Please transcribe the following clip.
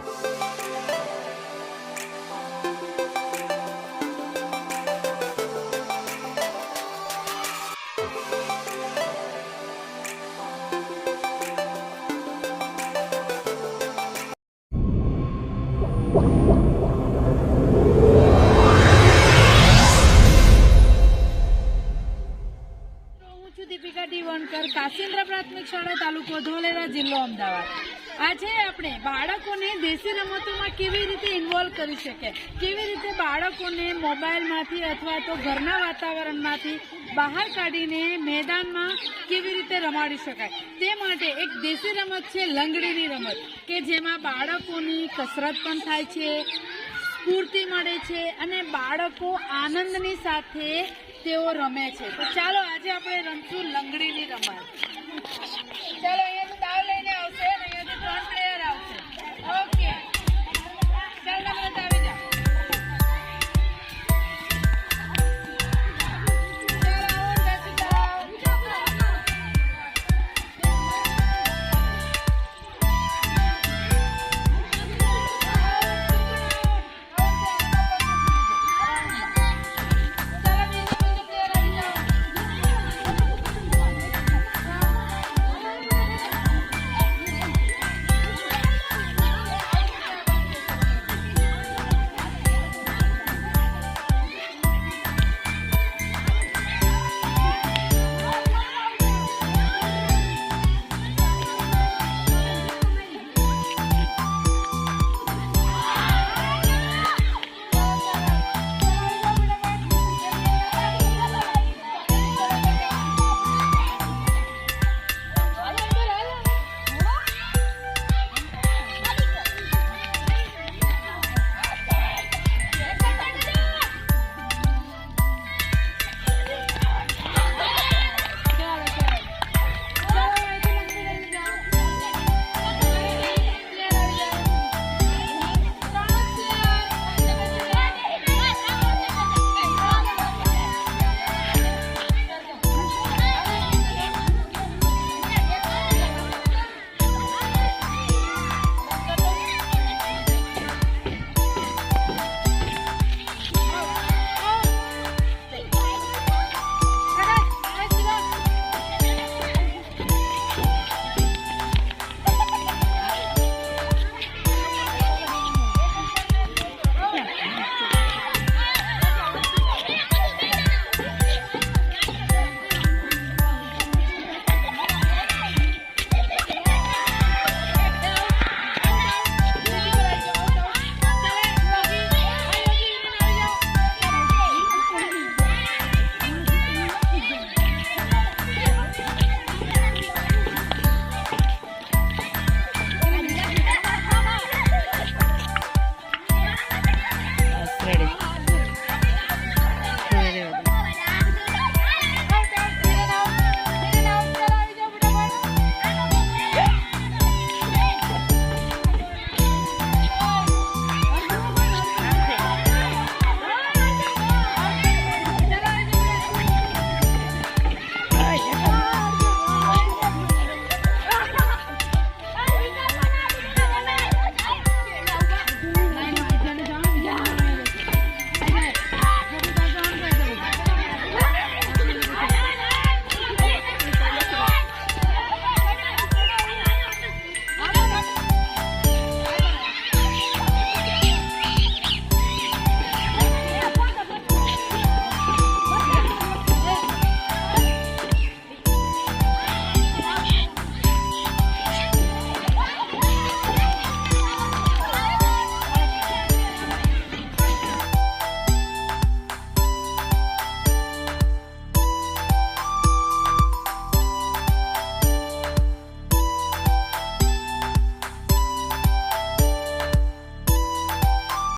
તો વણકર પ્રાથમિક શાળા તાલુકો ધોલેરા જિલ્લો અમદાવાદ. આજે આપણે બાળકોને દેશી રમતોમાં કેવી રીતે ઇન્વોલ્વ કરી શકીએ કેવી રીતે બાળકોને મોબાઈલમાંથી અથવા તો ઘરના વાતાવરણમાંથી બહાર કાઢીને મેદાનમાં કેવી રીતે રમાડી શકાય? તે માટે એક દેશી રમત છે, લંગડીની રમત, કે જેમાં બાળકોની કસરત પણ થાય છે, સ્ફૂર્તિ મળે છે અને બાળકો આનંદની સાથે તેઓ રમે છે. તો ચાલો આજે આપણે રમશું લંગડીની રમત. ચાલો